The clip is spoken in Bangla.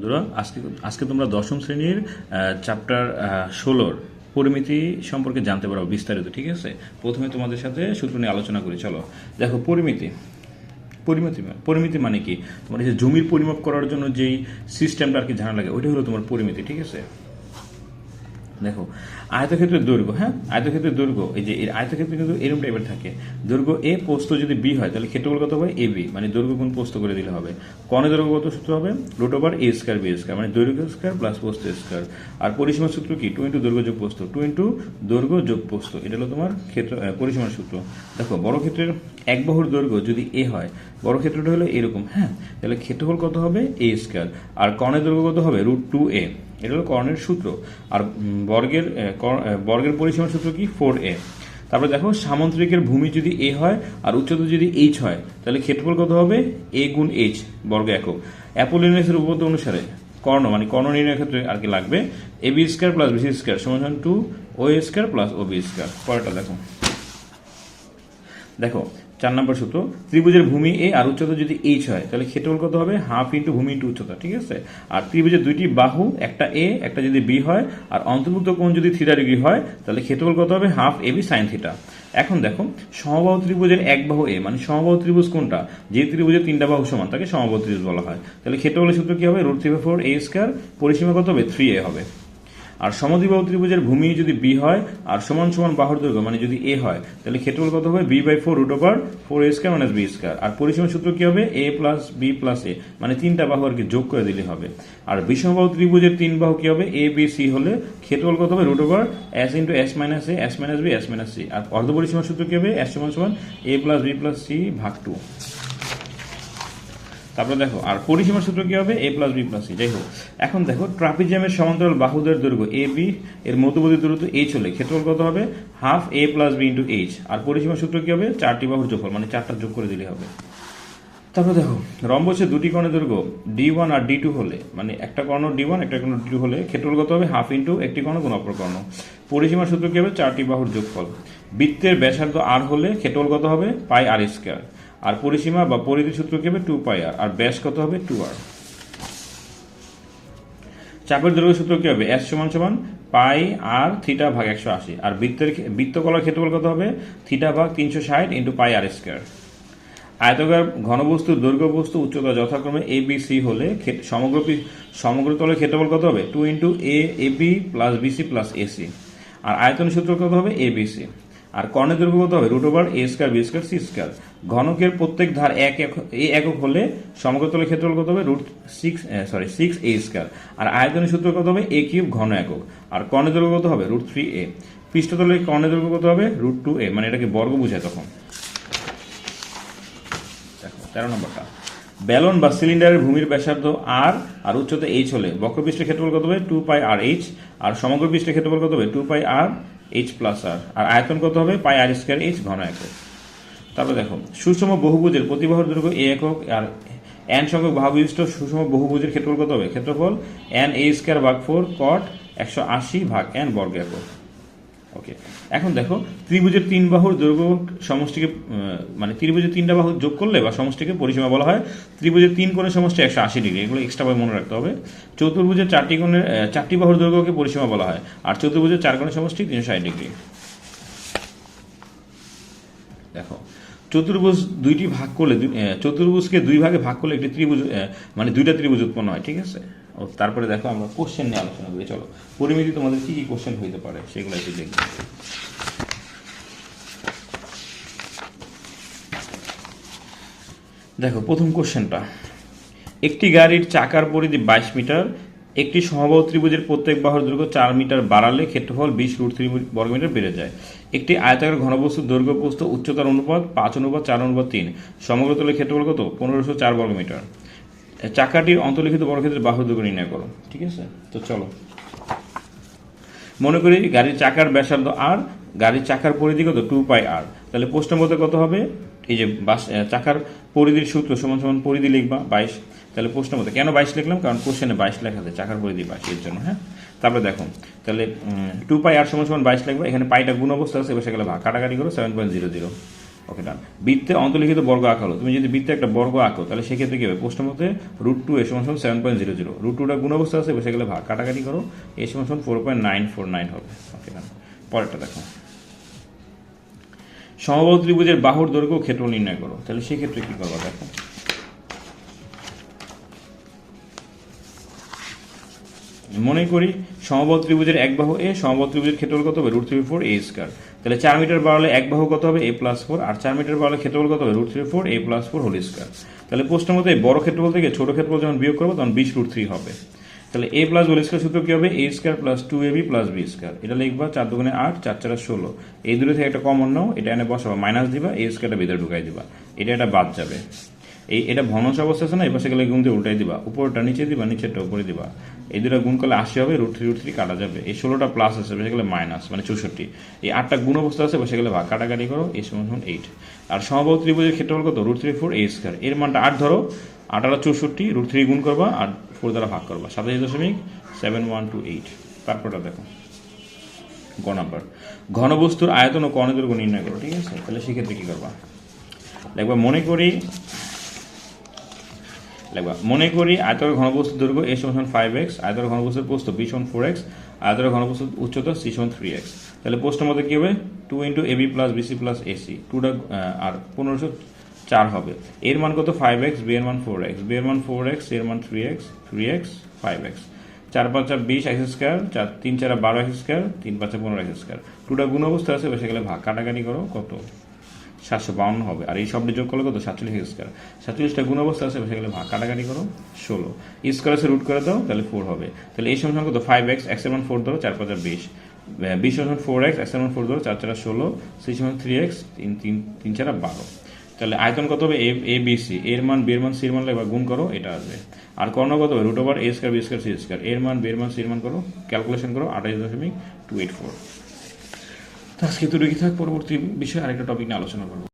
বন্ধুরা, আজকে আজকে তোমরা দশম শ্রেণির চ্যাপ্টার ষোলোর পরিমিতি সম্পর্কে জানতে পারো বিস্তারিত, ঠিক আছে? প্রথমে তোমাদের সাথে সূত্র নিয়ে আলোচনা করি, চলো। দেখো, পরিমিতি। পরিমিতি পরিমিতি মানে কি? তোমার যে জমির পরিমাপ করার জন্য যেই সিস্টেমটা আর কি জানা লাগে, ওইটা হলো তোমার পরিমিতি, ঠিক আছে? দেখো আয়তক্ষেত্রের দৈর্ঘ্য হ্যাঁ? আয়তক্ষেত্রের দৈর্ঘ্য এই যে আয়তক্ষেত্রে কিন্তু এরকম টাইপের থাকে। দৈর্ঘ্য এ পোস্ত যদি বি হয়, তাহলে ক্ষেত্রফল কত হবে? এ বি মানে দৈর্ঘ্য গুণ পোস্ত করে দিলে হবে। কণে দৈর্ঘ্য কত সূত্র হবে? Root over a square b square মানে দৈর্ঘ্য স্কয়ার প্লাস পোস্ত স্কয়ার আর পরিসীমার সূত্র কি? টু ইন্টু দৈর্ঘ্য যোগ পোস্ত টু ইন্টু দৈর্ঘ্য যোগ পোস্ত এটা হলো তোমার ক্ষেত্র পরিসীমার সূত্র। দেখো, বড় ক্ষেত্রের এক বাহুর দৈর্ঘ্য যদি এ হয়, বড় ক্ষেত্রটা হলো এরকম হ্যাঁ? তাহলে ক্ষেত্রফল কত হবে? এ স্কয়ার আর কর্ণের দৈর্ঘ্য কত হবে? রুট টু এ এটা হলো কর্ণের সূত্র। আর বর্গের বর্গের পরিসীমার সূত্র কি? Four a. তারপরে দেখো, সামন্ত্রিকের ভূমি যদি এ হয়, আর উচ্চতা যদি এইচ হয়, তাহলে ক্ষেত্রফল কত হবে? এ গুণ এইচ, বর্গ একক। অ্যাপোলিনিয়াসের উপপাদ্য অনুসারে, কর্ণ মানে কর্ণ নির্ণয়ের ক্ষেত্রে আর কি লাগবে? A b square plus BC square সমান two O square plus O B square. পরেরটা দেখো। দেখো, চার নম্বর সূত্র, ত্রিভুজের ভূমি এ আর উচ্চতা যদি এইচ হয়, তাহলে ক্ষেত্রফল কত হবে? হাফ ইন্টু ভূমি ইন্টু উচ্চতা, ঠিক আছে? আর ত্রিভুজের দুইটি বাহু, একটা এ একটা যদি বি হয়, আর অন্তর্ভুক্ত কোণ যদি থিটা ডিগ্রি হয়, তাহলে ক্ষেত্রফল কত হবে? Half a b sine theta এখন দেখো, সমবাহু ত্রিভুজের এক বাহু এ মানে সমবাহু ত্রিভুজ কোনটা? যে ত্রিভুজের তিনটা বাহু সমান, তাকে সমবাহু ত্রিভুজ বলা হয়। তাহলে ক্ষেত্রফলের সূত্র কি হবে? Root three four a square, পরিসীমা কত হবে? থ্রি এ হবে। আর সমদ্বিবাহু ত্রিভুজের ভূমি যদি বি হয়, আর সমান সমান বাহুর দৈর্ঘ্য মানে যদি এ হয়, তাহলে ক্ষেত্রফল কত হবে? B by four root over four a square minus b square আর পরিসীমার সূত্র কি হবে? A plus b plus a মানে তিনটা বাহু আর কি যোগ করে দিলে হবে। আর বিষমবাহু ত্রিভুজের তিন বাহু কি হবে? এ বি সি হলে ক্ষেত্রফল কত হবে? Root over s into s minus a s minus b s minus c আর অর্ধ পরিসীমার সূত্র কি হবে? এস সমান সমান a plus b plus c ভাগ টু তারপরে দেখো, আর পরিসীমার সূত্র কি হবে? A plus b plus c যাই হোক। এখন দেখো, ট্রাপিজিয়ামের সমান্তরাল বাহুদের দৈর্ঘ্য এ বি এর মধ্যবর্তী দূরত্ব এইচ হলে ক্ষেত্রফল কত হবে? Half a plus b into h আর পরিসীমার সূত্র কি হবে? চারটি বাহুর যোগফল মানে চারটা যোগ করে দিলে হবে। তারপরে দেখো রম্বসে দুটি কর্ণের দৈর্ঘ্য ডি ওয়ান আর ডি টু হলে মানে একটা কর্ণ ডি ওয়ান একটা কর্ণ ডি টু হলে ক্ষেত্রফল কত হবে? হাফ ইন্টু একটি কর্ণ গুণ অপর কর্ণ। পরিসীমার সূত্র কি হবে? চারটি বাহুর যোগফল। বৃত্তের ব্যাসার্ধ আর হলে ক্ষেত্রফল কত হবে? পাই আর স্কয়ার আর পরিসীমা বা পরিধি সূত্র কি হবে? টু পাই আর আর ব্যাস কত হবে? টু আর চাপের দৈর্ঘ্য সূত্র কি হবে? এস সমান সমান পাই আর থিটা ভাগ একশো আশি। আর বৃত্তের বৃত্তকলার ক্ষেত্রফল কত হবে? থিটা ভাগ তিনশো ষাট ইন্টু পাই আর স্কয়ার আয়তকার ঘনবস্তুর দৈর্ঘ্য বস্তু উচ্চতা যথাক্রমে এ বি সি হলে সমগ্র সমগ্র তলের ক্ষেত্রফল কত হবে? Two into a a b plus BC plus AC আর আয়তন সূত্র কত হবে? এ বি সি আর কর্ণের দৈর্ঘ্য কত হবে root over a square b square c square ঘনকের প্রত্যেক ধার এক এ একক হলে সমগ্র তলের ক্ষেত্রফল কত হবে? Root six sorry six a square আর আয়তনের সূত্র কত হবে? এ কিউব ঘন একক। আর কর্ণের দৈর্ঘ্য কত হবে? রুট থ্রি এ পৃষ্ঠতলের কর্ণের দৈর্ঘ্য কত হবে? রুট টু এ মানে এটাকে বর্গ বোঝায় তখন। তেরো নম্বরটা। ব্যালন বা সিলিন্ডারের ভূমির ব্যাসার্ধ আর আর উচ্চতা এইচ হলে বক্রপৃষ্ঠের ক্ষেত্রফল কত হবে? টু পাই আর এইচ আর সমগ্র পৃষ্ঠের ক্ষেত্রফল কত হবে? Two pi r h plus r আর আয়তন কত হবে? পাই আর স্কোয়ার এইচ ঘন একক। তারপর দেখো, সুষম বহুভুজের প্রতিবাহর দৈর্ঘ্য এ একক, আর এন সংখ্যক বাহু বিশিষ্ট সুষম বহুভুজের ক্ষেত্রফল কত হবে? ক্ষেত্রফল এন এ স্কোয়ার ভাগ ফোর কট একশো আশি ভাগ এন বর্গ একক। ওকে এখন দেখো, ত্রিভুজের তিন বাহুর দৈর্ঘ্য সমষ্টিকে মানে ত্রিভুজের তিনটা বাহু যোগ করলে বা সমষ্টিকে পরিসীমা বলা হয়, ত্রিভুজের তিন কোণের সমষ্টি একশো আশি ডিগ্রি। এগুলো এক্সট্রাভাবে মনে রাখতে হবে। চতুর্ভুজের চারটি কোণের চারটি বাহুর দৈর্ঘ্যকে পরিসীমা বলা হয়, আর চতুর্ভুজের চার কোণের সমষ্টি তিনশো ষাট ডিগ্রি। দেখো, চতুর্ভুজ দুইটি ভাগ করলে চতুর্ভুজকে দুই ভাগে ভাগ করলে একটি ত্রিভুজ মানে দুইটা ত্রিভুজ উৎপন্ন হয়, ঠিক আছে? ও তারপরে দেখো আমরা কোশ্চেন নিয়ে আলোচনা করি। চলো, পরিমিতি তোমাদের কি কি কোশ্চেন হইতে পারে সেগুলো একটু দেখব দেখো, প্রথম কোশ্চেনটা একটি গাড়ির চাকার পরিধি বাইশ মিটার, একটি সমবাহু ত্রিভুজের প্রত্যেক বাহুর দৈর্ঘ্য চার মিটার বাড়ালে ক্ষেত্রফল বিশ রুট থ্রি বর্গমিটার বেড়ে যায়। একটি আয়তাকার ঘনবস্তুর দৈর্ঘ্য প্রস্থ উচ্চতার অনুপাত পাঁচ অনুপাত চার অনুপাত তিন। সমগ্র তলের ক্ষেত্রফল কত? পনেরোশো চার বর্গমিটার চাকাটির অন্তর্লিখিত বর্গক্ষেত্রের বাহুর দৈর্ঘ্য নির্ণয় করো। ঠিক আছে? তো চলো। মনে করি গাড়ির চাকার ব্যাসার্ধ আর গাড়ির চাকার পরিধি কত? টু পাই আর তাহলে প্রশ্ন মধ্যে কত হবে? এই যে বাস চাকার পরিধির সূত্র সমান সমান পরিধি লিখবা, বাইশ। তাহলে প্রশ্ন মধ্যে কেন বাইশ লিখলাম? কারণ কোশ্চেনে বাইশ লেখা আছে, চাকার পরিধি বাইশ, এর জন্য হ্যাঁ? তারপরে দেখো, তাহলে টু পাই আর সমান সমান বাইশ লিখবা, এখানে পাইটা গুণ অবস্থা আছে বসে গেলে ভাগ, কাটাকাটি করো seven point zero zero okay done বৃত্তে অন্তর্লিখিত বর্গ আঁকা হলো। তুমি যদি বৃত্তে একটা বর্গ আঁকো, তাহলে সেক্ষেত্রে কি হবে? প্রশ্ন মতে রুট টু এ সমান seven point zero zero root টুটা গুণ অবস্থা আছে, বসে গেলে ভাগ। কাটাকাটি করো, এ সমান four point nine four nine হবে। ওকে ডান পরেরটা দেখো। সমবাহু ত্রিভুজের বাহুর দৈর্ঘ্য ক্ষেত্র নির্ণয় করো। তাহলে সেক্ষেত্রে কি করব দেখো? মনে করি, সমবাহু ত্রিভুজের এক বাহু এ, সমবাহু ত্রিভুজের ক্ষেত্রফল কত হবে? Root three four a square তাহলে চার মিটার বাড়ালে এক বাহু কত হবে? এ প্লাস ফোর আর চার মিটার বাড়ালে ক্ষেত্রফল কত হবে? Root three four a plus four whole square তাহলে প্রশ্নের মধ্যে বড় ক্ষেত্রফল থেকে ছোট ক্ষেত্রফল যখন বিয়োগ করব, তখন বিশ রুট থ্রি হবে। তাহলে এ প্লাস হোল স্কয়ার সূত্র কি হবে? A square plus two a b plus b square এটা লিখবা চার দুগুণে আট, চার চার ষোলো। এই দুটো থেকে একটা কমন নাও, এটা এনে বসাবা। মাইনাস দিবা এ স্কয়ারটা ভিতরে ঢুকাই দিবা। এটা এটা বাদ যাবে। এই এটা ভগ্নাংশ অবস্থা আছে না, এই পাশে গেলে গুণ দিয়ে উল্টাই দিবা। উপরটা নিচে দিবা, নিচেরটা উপরে দিবা। এই দুটো গুণ করলে আশি হবে রুট থ্রি রুট থ্রি কাটা যাবে। এই ষোলোটা প্লাস আছে বসে গেলে মাইনাস মানে চৌষট্টি। এই আটটা গুণ অবস্থা আছে বসে গেলে ভাগ, কাটাকাটি করো, এই সমান এইট আর সমবাহু ত্রিভুজের ক্ষেত্রফল কত? Root three four a square এর মানটা আট ধরো, আট আটা চৌষট্টি রুট থ্রি গুণ করবা, আর ফোর দ্বারা ভাগ করবা। সাতাশ দশমিক সেভেন ওয়ান টু এইট তারপরটা দেখো, গ নাম্বার ঘনবস্তুর আয়তন ও কর্ণের দৈর্ঘ্য নির্ণয় করো, ঠিক আছে? তাহলে সেক্ষেত্রে কি করবা? দেখবা মনে করি লিখবা মনে করি আয়তর ঘনবস্তু দৈর্ঘ্য এ সমান ফাইভ এক্স আয়তর ঘনবস্তুর প্রস্থ বি সমান ফোর এক্স আয়তর ঘনবস্তুর উচ্চতা সি সমান থ্রি এক্স তাহলে প্রশ্নের মধ্যে কি হবে? Two into AB plus BC plus AC টুটা আর পনেরোশো চার হবে। এর মান কত? ফাইভ এক্স বি এর মান ফোর এক্স বি এর মান ফোর এক্সের মান three x three x five x চার পাঁচা বিশ এক্স স্কোয়ার চার তিন চার বারো এক্স স্কোয়ার তিন পাঁচা পনেরো এক্স স্কোয়ার টুটা গুণ অবস্থা আছে, বসে গেলে ভাগ। কাটাকাটি করো, কত? সাতশো বাউন্ন হবে। আর এই সবটি যোগ করলে কত? সাতচল্লিশ স্কোয়ার সাতচল্লিশটা গুণ অবস্থা আছে, বসে গেলে ভাগ। কাটাকাটি করো, ষোলো। স্কোয়ার রুট করে দাও, তাহলে ফোর হবে। তাহলে এই সময় কত? ফাইভ এক্স এক্স মান ফোর ধরো, চার পাঁচা বিশ। বিশ সমান ফোর এক্স এক্স মান ফোর ধরো, চার চারা ষোলো। সি সমান থ্রি এক্স তিন তিন তিন চারা বারো। তাহলে আয়তন কত হবে? এ এ বি সি এর মান বের মান সির মান এবার গুণ করো, এটা আসবে। আর কর্ণ কত হবে? Root over a square b square c square এর মান বের মান সির মান করো ক্যালকুলেশন করো, আঠাশ দশমিক টু এইট ফোর আজকে তো রেখে থাক পরবর্তী বিষয়ে আরেকটা টপিক নিয়ে আলোচনা করব।